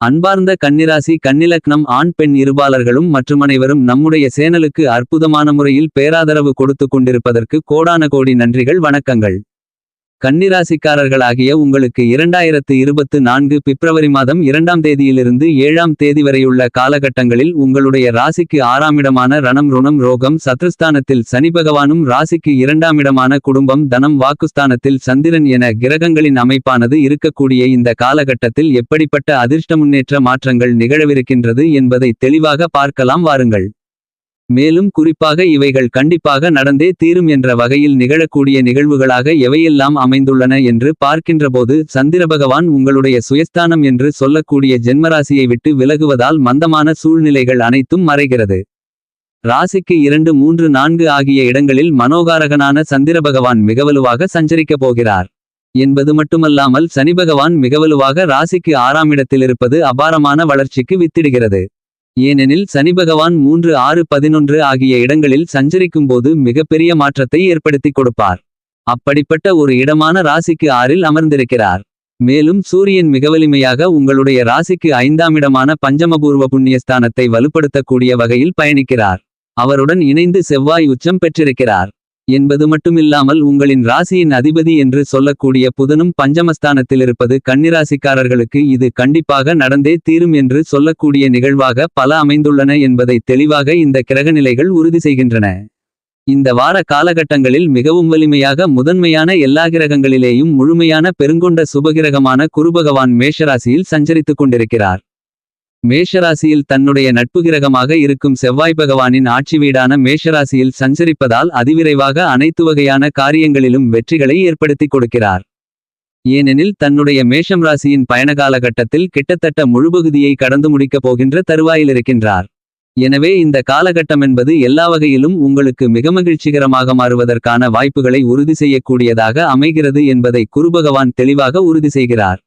அன்பார்ந்த கன்னிராசி கன்னிலக்னம் ஆண் பெண் இருபாலர்களும் மற்றும் அனைவரும் நம்முடைய சேனலுக்கு அற்புதமான முறையில் பேராதரவு கொடுத்து கொண்டிருப்பதற்கு கோடான கோடி நன்றிகள் வணக்கங்கள். கன்னிராசிக்காரர்களாகிய உங்களுக்கு இரண்டாயிரத்து இருபத்து நான்கு பிப்ரவரி மாதம் இரண்டாம் தேதியிலிருந்து ஏழாம் தேதி வரையுள்ள காலகட்டங்களில் உங்களுடைய ராசிக்கு ஆறாமிடமான ரணம் ருணம் ரோகம் சத்ருஸ்தானத்தில் சனி பகவானும் ராசிக்கு இரண்டாமிடமான குடும்பம் தனம் வாக்குஸ்தானத்தில் சந்திரன் என கிரகங்களின் அமைப்பானது இருக்கக்கூடிய இந்த காலகட்டத்தில் எப்படிப்பட்ட அதிர்ஷ்ட முன்னேற்ற மாற்றங்கள் நிகழவிருக்கின்றது என்பதை தெளிவாக பார்க்கலாம் வாருங்கள். மேலும் குறிப்பாக இவைகள் கண்டிப்பாக நடந்தே தீரும் என்ற வகையில் நிகழக்கூடிய நிகழ்வுகளாக எவையெல்லாம் அமைந்துள்ளன என்று பார்க்கின்றபோது சந்திரபகவான் உங்களுடைய சுயஸ்தானம் என்று சொல்லக்கூடிய ஜென்மராசியை விட்டு விலகுவதால் மந்தமான சூழ்நிலைகள் அனைத்தும் மறைகிறது. ராசிக்கு இரண்டு மூன்று நான்கு ஆகிய இடங்களில் மனோகாரகனான சந்திரபகவான் மிகவலுவாக சஞ்சரிக்கப் போகிறார். என்பது மட்டுமல்லாமல் சனிபகவான் மிகவலுவாக ராசிக்கு ஆறாம் இடத்திலிருப்பது அபாரமான வளர்ச்சிக்கு வித்திடுகிறது. ஏனெனில் சனிபகவான் மூன்று ஆறு பதினொன்று ஆகிய இடங்களில் சஞ்சரிக்கும்போது மிகப்பெரிய மாற்றத்தை ஏற்படுத்திக் கொடுப்பார். அப்படிப்பட்ட ஒரு இடமான ராசிக்கு ஆறில் அமர்ந்திருக்கிறார். மேலும் சூரியன் மிகவலிமையாக உங்களுடைய ராசிக்கு ஐந்தாம் இடமான பஞ்சமபூர்வ புண்ணியஸ்தானத்தை வலுப்படுத்தக்கூடிய வகையில் பயணிக்கிறார். அவருடன் இணைந்து செவ்வாய் உச்சம் பெற்றிருக்கிறார். என்பது மட்டுமில்லாமல் உங்களின் ராசியின் அதிபதி என்று சொல்லக்கூடிய புதனும் பஞ்சமஸ்தானத்திலிருப்பது கன்னிராசிக்காரர்களுக்கு இது கண்டிப்பாக நடந்தே தீரும் என்று சொல்லக்கூடிய நிகழ்வாக பல அமைந்துள்ளன என்பதை தெளிவாக இந்த கிரகநிலைகள் உறுதி செய்கின்றன. இந்த வார காலகட்டங்களில் மிகவும் வலிமையாக முதன்மையான எல்லா கிரகங்களிலேயும் முழுமையான பெருங்கொண்ட சுபகிரகமான குருபகவான் மேஷராசியில் சஞ்சரித்துக் கொண்டிருக்கிறார். மேஷராசியில் தன்னுடைய நட்பு கிரகமாக இருக்கும் செவ்வாய் பகவானின் ஆட்சி வீடான மேஷராசியில் சஞ்சரிப்பதால் அதிவிரைவாக அனைத்து வகையான காரியங்களிலும் வெற்றிகளை ஏற்படுத்திக் கொடுக்கிறார். ஏனெனில் தன்னுடைய மேஷம் ராசியின் பயணகாலகட்டத்தில் கிட்டத்தட்ட முழுபகுதியை கடந்து முடிக்கப் போகின்ற தருவாயிலிருக்கின்றார் எனவே இந்த காலகட்டம் என்பது எல்லா வகையிலும் உங்களுக்கு மிக மகிழ்ச்சிகரமாக மாறுவதற்கான வாய்ப்புகளை உறுதி செய்யக்கூடியதாக அமைகிறது என்பதை குருபகவான் தெளிவாக உறுதி செய்கிறார்.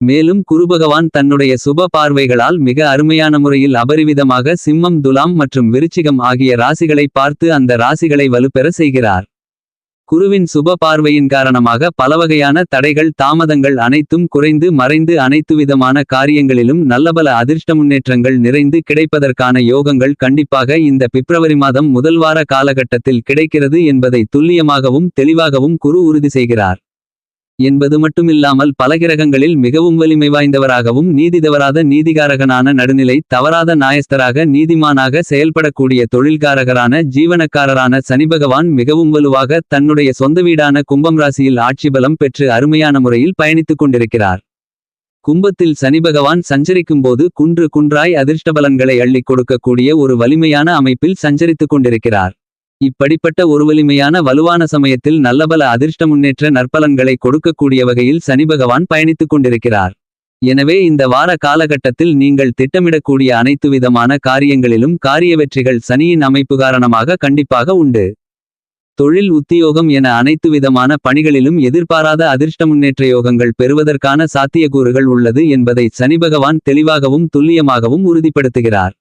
மேலும் குருபகவான் தன்னுடைய சுப பார்வைகளால் மிக அருமையான முறையில் அபரிவிதமாக சிம்மம் துலாம் மற்றும் விருச்சிகம் ஆகிய ராசிகளை பார்த்து அந்த ராசிகளை வலுப்பெற செய்கிறார். குருவின் சுப பார்வையின் காரணமாக பலவகையான தடைகள் தாமதங்கள் அனைத்தும் குறைந்து மறைந்து அனைத்து விதமான காரியங்களிலும் நல்லபல அதிர்ஷ்ட முன்னேற்றங்கள் நிறைந்து கிடைப்பதற்கான யோகங்கள் கண்டிப்பாக இந்த பிப்ரவரி மாதம் முதல் வார காலகட்டத்தில் கிடைக்கிறது என்பதை துல்லியமாகவும் தெளிவாகவும் குரு உறுதி செய்கிறார். என்பது மட்டுமில்லாமல் பல கிரகங்களில் மிகவும் வலிமை வாய்ந்தவராகவும் நீதி தவறாத நீதிகாரகனான நடுநிலை தவறாத நாயஸ்தராக நீதிமானாக செயல்படக்கூடிய தொழில்காரகரான ஜீவனக்காரரான சனிபகவான் மிகவும் வலுவாக தன்னுடைய சொந்த வீடான கும்பம் ராசியில் ஆட்சி பலம் பெற்று அருமையான முறையில் பயணித்துக் கொண்டிருக்கிறார். கும்பத்தில் சனிபகவான் சஞ்சரிக்கும்போது குன்று குன்றாய் அதிர்ஷ்டபலன்களை அள்ளிக் கொடுக்கக்கூடிய ஒரு வலிமையான அமைப்பில் சஞ்சரித்துக் கொண்டிருக்கிறார். இப்படிப்பட்ட ஒரு வலிமையான வலுவான சமயத்தில் நல்லபல அதிர்ஷ்ட முன்னேற்ற நற்பலன்களை கொடுக்கக்கூடிய வகையில் சனிபகவான் பயணித்துக் கொண்டிருக்கிறார். எனவே இந்த வார காலகட்டத்தில் நீங்கள் திட்டமிடக்கூடிய அனைத்து விதமான காரியங்களிலும் காரிய வெற்றிகள் சனியின் அமைப்பு காரணமாக கண்டிப்பாக உண்டு. தொழில் உத்தியோகம் என அனைத்து விதமான பணிகளிலும் எதிர்பாராத அதிர்ஷ்ட முன்னேற்ற யோகங்கள் பெறுவதற்கான சாத்தியக்கூறுகள் உள்ளது என்பதை சனிபகவான் தெளிவாகவும் துல்லியமாகவும் உறுதிப்படுத்துகிறார்.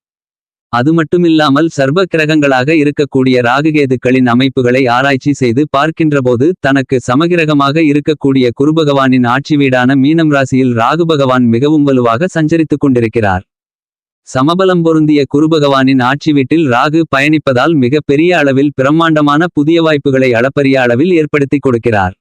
அது மட்டுமில்லாமல் சர்வ கிரகங்களாக இருக்கக்கூடிய ராககேதுக்களின் அமைப்புகளை ஆராய்ச்சி செய்து பார்க்கின்றபோது தனக்கு சமகிரகமாக இருக்கக்கூடிய குருபகவானின் ஆட்சி வீடான மீனம் ராசியில் ராகுபகவான் மிகவும் வலுவாக சஞ்சரித்துக் கொண்டிருக்கிறார். சமபலம் பொருந்திய குருபகவானின் ஆட்சி வீட்டில் ராகு பயணிப்பதால் மிக பெரிய அளவில் பிரம்மாண்டமான புதிய வாய்ப்புகளை அளப்பரிய அளவில் ஏற்படுத்திக் கொடுக்கிறார்.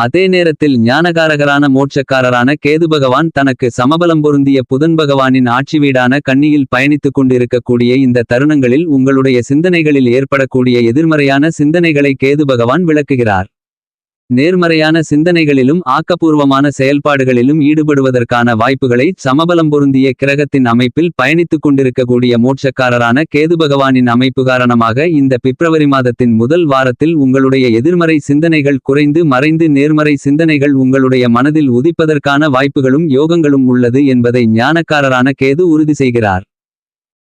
அதே நேரத்தில் ஞானகாரகரான மோட்சக்காரரான கேது பகவான் தனக்கு சமபலம் பொருந்திய புதன் பகவானின் ஆட்சி வீடான கண்ணியில் பயணித்துக் கொண்டிருக்கக்கூடிய இந்த தருணங்களில் உங்களுடைய சிந்தனைகளில் ஏற்படக்கூடிய எதிர்மறையான சிந்தனைகளை கேது பகவான் விளக்குகிறார். நேர்மறையான சிந்தனைகளிலும் ஆக்கப்பூர்வமான செயல்பாடுகளிலும் ஈடுபடுவதற்கான வாய்ப்புகளை சமபலம் பொருந்திய கிரகத்தின் அமைப்பில் பயணித்துக் கொண்டிருக்கக்கூடிய மோட்சக்காரரான கேது பகவானின் அமைப்பு காரணமாக இந்த பிப்ரவரி மாதத்தின் முதல் வாரத்தில் உங்களுடைய எதிர்மறை சிந்தனைகள் குறைந்து மறைந்து நேர்மறை சிந்தனைகள் உங்களுடைய மனதில் உதிப்பதற்கான வாய்ப்புகளும் யோகங்களும் உள்ளது என்பதை ஞானக்காரரான கேது உறுதி செய்கிறார்.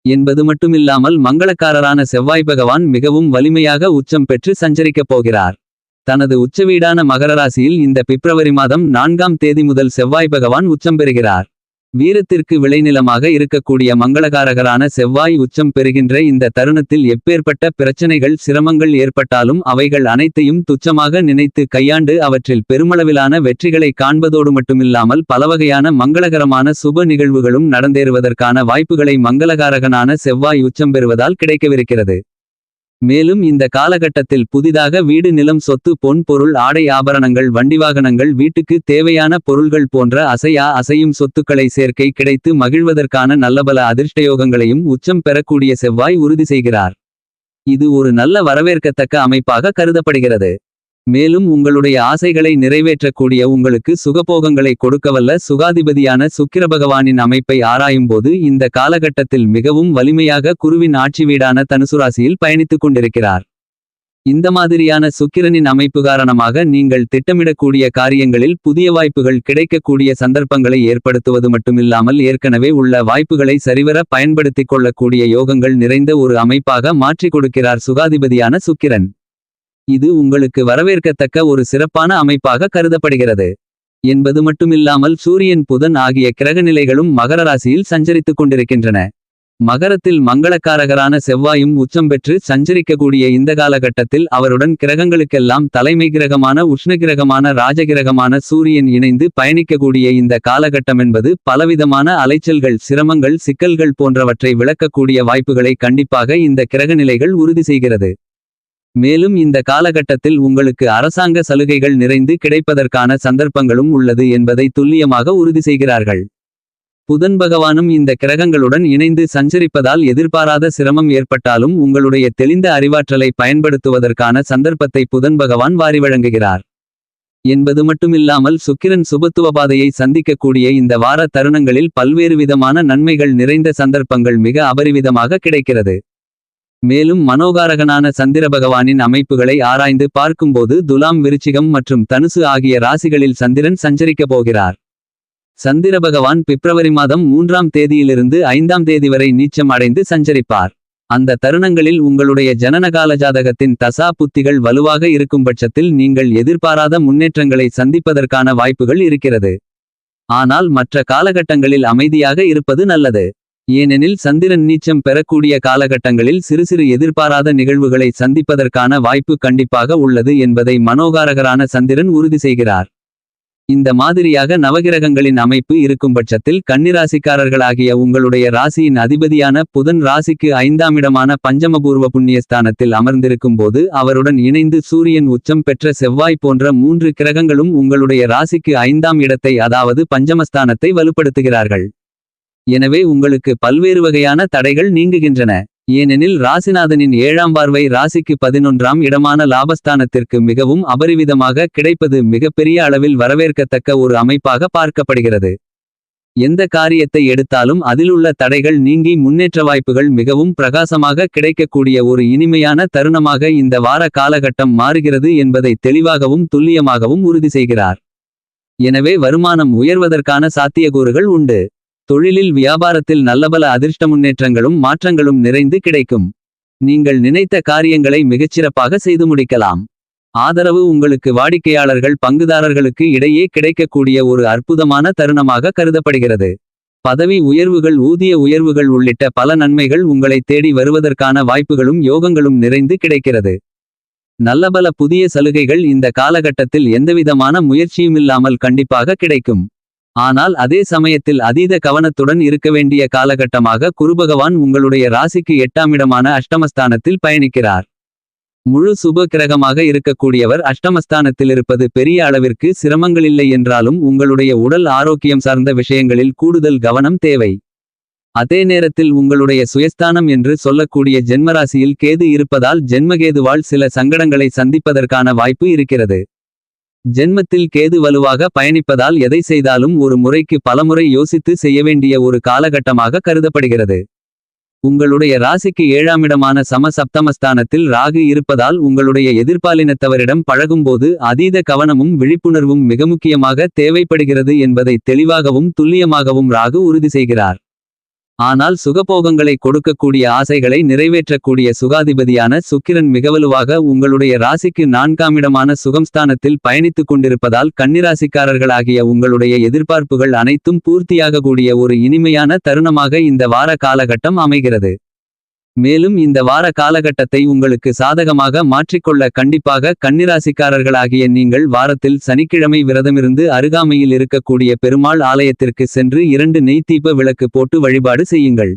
என்பது மட்டுமில்லாமல் மங்களக்காரரான செவ்வாய் பகவான் மிகவும் வலிமையாக உச்சம் பெற்று சஞ்சரிக்கப் போகிறார். தனது உச்சவீடான மகரராசியில் இந்த பிப்ரவரி மாதம் நான்காம் தேதி முதல் செவ்வாய் பகவான் உச்சம் பெறுகிறார். வீரத்திற்கு விளைநிலமாக இருக்கக்கூடிய மங்களகாரகரான செவ்வாய் உச்சம் பெறுகின்ற இந்த தருணத்தில் எப்பேற்பட்ட பிரச்சனைகள் சிரமங்கள் ஏற்பட்டாலும் அவைகள் அனைத்தையும் துச்சமாக நினைத்து கையாண்டு அவற்றில் பெருமளவிலான வெற்றிகளை காண்பதோடு மட்டுமில்லாமல் பலவகையான மங்களகரமான சுப நிகழ்வுகளும் நடந்தேறுவதற்கான வாய்ப்புகளை மங்களகாரகனான செவ்வாய் உச்சம் பெறுவதால் கிடைக்கவிருக்கிறது. மேலும் இந்த காலகட்டத்தில் புதிதாக வீடு நிலம் சொத்து பொன் பொருள் ஆடை ஆபரணங்கள் வண்டிவாகனங்கள் வீட்டுக்கு தேவையான பொருள்கள் போன்ற அசையா அசையும் சொத்துக்களை சேர்க்கை கிடைத்து மகிழ்வதற்கான நல்லபல அதிர்ஷ்டயோகங்களையும் உச்சம் பெறக்கூடிய செவ்வாய் உறுதி செய்கிறார். இது ஒரு நல்ல வரவேற்கத்தக்க அமைப்பாக கருதப்படுகிறது. மேலும் உங்களுடைய ஆசைகளை நிறைவேற்றக்கூடிய உங்களுக்கு சுகபோகங்களை கொடுக்கவல்ல சுகாதிபதியான சுக்கிர பகவானின் அமைப்பை ஆராயும்போது இந்த காலகட்டத்தில் மிகவும் வலிமையாக குருவின் ஆட்சி வீடான தனுசுராசியில் பயணித்துக் கொண்டிருக்கிறார். இந்த மாதிரியான சுக்கிரனின் அமைப்பு காரணமாக நீங்கள் திட்டமிடக்கூடிய காரியங்களில் புதிய வாய்ப்புகள் கிடைக்கக்கூடிய சந்தர்ப்பங்களை ஏற்படுத்துவது மட்டுமில்லாமல் ஏற்கனவே உள்ள வாய்ப்புகளை சரிவர பயன்படுத்திக் கொள்ளக்கூடிய யோகங்கள் நிறைந்த ஒரு அமைப்பாக மாற்றிக் கொடுக்கிறார் சுகாதிபதியான சுக்கிரன். இது உங்களுக்கு வரவேற்கத்தக்க ஒரு சிறப்பான அமைப்பாக கருதப்படுகிறது. என்பது மட்டுமில்லாமல் சூரியன் புதன் ஆகிய கிரகநிலைகளும் மகர ராசியில் சஞ்சரித்துக் கொண்டிருக்கின்றன. மகரத்தில் மங்களக்காரகரான செவ்வாயும் உச்சம் பெற்று சஞ்சரிக்கக்கூடிய இந்த காலகட்டத்தில் அவருடன் கிரகங்களுக்கெல்லாம் தலைமை கிரகமான உஷ்ணகிரகமான ராஜகிரகமான சூரியன் இணைந்து பயணிக்கக்கூடிய இந்த காலகட்டம் என்பது பலவிதமான அலைச்சல்கள் சிரமங்கள் சிக்கல்கள் போன்றவற்றை விளக்கக்கூடிய வாய்ப்புகளை கண்டிப்பாக இந்த கிரகநிலைகள் உறுதி செய்கிறது. மேலும் இந்த காலகட்டத்தில் உங்களுக்கு அரசாங்க சலுகைகள் நிறைந்து கிடைப்பதற்கான சந்தர்ப்பங்களும் உள்ளது என்பதை துல்லியமாக உறுதி செய்கிறார்கள். புதன் பகவானும் இந்த கிரகங்களுடன் இணைந்து சஞ்சரிப்பதால் எதிர்பாராத சிரமம் ஏற்பட்டாலும் உங்களுடைய தெளிந்த அறிவாற்றலை பயன்படுத்துவதற்கான சந்தர்ப்பத்தை புதன் பகவான் வாரி வழங்குகிறார். என்பது மட்டுமில்லாமல் சுக்கிரன் சுபத்துவ பாதையை சந்திக்கக்கூடிய இந்த வார தருணங்களில் பல்வேறு விதமான நன்மைகள் நிறைந்த சந்தர்ப்பங்கள் மிக அபரிவிதமாக கிடைக்கிறது. மேலும் மனோகாரகனான சந்திர பகவானின் அமைப்புகளை ஆராய்ந்து பார்க்கும்போது துலாம் விருச்சிகம் மற்றும் தனுசு ஆகிய ராசிகளில் சந்திரன் சஞ்சரிக்கப் போகிறார். சந்திர பகவான் பிப்ரவரி மாதம் மூன்றாம் தேதியிலிருந்து ஐந்தாம் தேதி வரை நீச்சம் அடைந்து சஞ்சரிப்பார். அந்த தருணங்களில் உங்களுடைய ஜனனகால ஜாதகத்தின் தசா புத்திகள் வலுவாக இருக்கும் பட்சத்தில் நீங்கள் எதிர்பாராத முன்னேற்றங்களை சந்திப்பதற்கான வாய்ப்புகள் இருக்கிறது. ஆனால் மற்ற காலகட்டங்களில் அமைதியாக இருப்பது நல்லது. ஏனெனில் சந்திரன் நீச்சம் பெறக்கூடிய காலகட்டங்களில் சிறு சிறு எதிர்பாராத நிகழ்வுகளை சந்திப்பதற்கான வாய்ப்பு கண்டிப்பாக உள்ளது என்பதை மனோகாரகரான சந்திரன் உறுதி செய்கிறார். இந்த மாதிரியாக நவகிரகங்களின் அமைப்பு இருக்கும் பட்சத்தில் கன்னிராசிக்காரர்களாகிய உங்களுடைய ராசியின் அதிபதியான புதன் ராசிக்கு ஐந்தாம் இடமான பஞ்சமபூர்வ புண்ணியஸ்தானத்தில் அமர்ந்திருக்கும் போது அவருடன் இணைந்து சூரியன் உச்சம் பெற்ற செவ்வாய் போன்ற மூன்று கிரகங்களும் உங்களுடைய ராசிக்கு ஐந்தாம் இடத்தை அதாவது பஞ்சமஸ்தானத்தை வலுப்படுத்துகிறார்கள். எனவே உங்களுக்கு பல்வேறு வகையான தடைகள் நீங்குகின்றன. ஏனெனில் ராசிநாதனின் ஏழாம் பார்வை ராசிக்கு பதினொன்றாம் இடமான லாபஸ்தானத்திற்கு மிகவும் அபரிவிதமாக கிடைப்பது மிகப்பெரிய அளவில் வரவேற்கத்தக்க ஒரு அமைப்பாக பார்க்கப்படுகிறது. எந்த காரியத்தை எடுத்தாலும் அதிலுள்ள தடைகள் நீங்கி முன்னேற்ற வாய்ப்புகள் மிகவும் பிரகாசமாக கிடைக்கக்கூடிய ஒரு இனிமையான தருணமாக இந்த வார காலகட்டம் மாறுகிறது என்பதை தெளிவாகவும் துல்லியமாகவும் உறுதி செய்கிறார். எனவே வருமானம் உயர்வதற்கான சாத்தியக்கூறுகள் உண்டு. தொழிலில் வியாபாரத்தில் நல்லபல அதிர்ஷ்ட முன்னேற்றங்களும் மாற்றங்களும் நிறைந்து கிடைக்கும். நீங்கள் நினைத்த காரியங்களை மிகச்சிறப்பாக செய்து முடிக்கலாம். ஆதரவு உங்களுக்கு வாடிக்கையாளர்கள் பங்குதாரர்களுக்கு இடையே கிடைக்கக்கூடிய ஒரு அற்புதமான தருணமாக கருதப்படுகிறது. பதவி உயர்வுகள் ஊதிய உயர்வுகள் உள்ளிட்ட பல நன்மைகள் உங்களை தேடி வருவதற்கான வாய்ப்புகளும் யோகங்களும் நிறைந்து கிடைக்கிறது. நல்லபல புதிய சலுகைகள் இந்த காலகட்டத்தில் எந்தவிதமான முயற்சியுமில்லாமல் கண்டிப்பாக கிடைக்கும். ஆனால் அதே சமயத்தில் அதீத கவனத்துடன் இருக்க வேண்டிய காலகட்டமாக குருபகவான் உங்களுடைய ராசிக்கு எட்டாமிடமான அஷ்டமஸ்தானத்தில் பயணிக்கிறார். முழு சுப கிரகமாக இருக்கக்கூடியவர் அஷ்டமஸ்தானத்தில் இருப்பது பெரிய அளவிற்கு சிரமங்களில்லை என்றாலும் உங்களுடைய உடல் ஆரோக்கியம் சார்ந்த விஷயங்களில் கூடுதல் கவனம் தேவை. அதே நேரத்தில் உங்களுடைய சுயஸ்தானம் என்று சொல்லக்கூடிய ஜென்மராசியில் கேது இருப்பதால் ஜென்மகேதுவால் சில சங்கடங்களை சந்திப்பதற்கான வாய்ப்பு இருக்கிறது. ஜென்மத்தில் கேது வலுவாக பயணிப்பதால் எதை செய்தாலும் ஒரு முறைக்கு பலமுறை யோசித்து செய்ய வேண்டிய ஒரு காலகட்டமாக கருதப்படுகிறது. உங்களுடைய ராசிக்கு ஏழாமிடமான சம சப்தமஸ்தானத்தில் ராகு இருப்பதால் உங்களுடைய எதிர்பாலினத்தவரிடம் பழகும்போது அதீத கவனமும் விழிப்புணர்வும் மிக முக்கியமாக தேவைப்படுகிறது என்பதை தெளிவாகவும் துல்லியமாகவும் ராகு உறுதி செய்கிறார். ஆனால் சுகபோகங்களை கொடுக்கக்கூடிய ஆசைகளை நிறைவேற்றக்கூடிய சுகாதிபதியான சுக்கிரன் மிகவலுவாக உங்களுடைய ராசிக்கு நான்காமிடமான சுகம்ஸ்தானத்தில் பயணித்துக் கொண்டிருப்பதால் கன்னிராசிக்காரர்களாகிய உங்களுடைய எதிர்பார்ப்புகள் அனைத்தும் பூர்த்தியாகக்கூடிய ஒரு இனிமையான தருணமாக இந்த வார காலகட்டம் அமைகிறது. மேலும் இந்த வார காலகட்டத்தை உங்களுக்கு சாதகமாக மாற்றிக்கொள்ள கண்டிப்பாக கன்னிராசிக்காரர்களாகிய நீங்கள் வாரத்தில் சனிக்கிழமை விரதமிருந்து அருகாமையில் இருக்கக்கூடிய பெருமாள் ஆலயத்திற்கு சென்று இரண்டு நெய்த்தீப விளக்கு போட்டு வழிபாடு செய்யுங்கள்.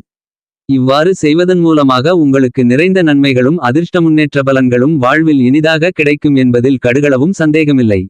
இவ்வாறு செய்வதன் மூலமாக உங்களுக்கு நிறைந்த நன்மைகளும் அதிர்ஷ்ட முன்னேற்ற பலன்களும் வாழ்வில் இனிதாக கிடைக்கும் என்பதில் கடுகளவும் சந்தேகமில்லை.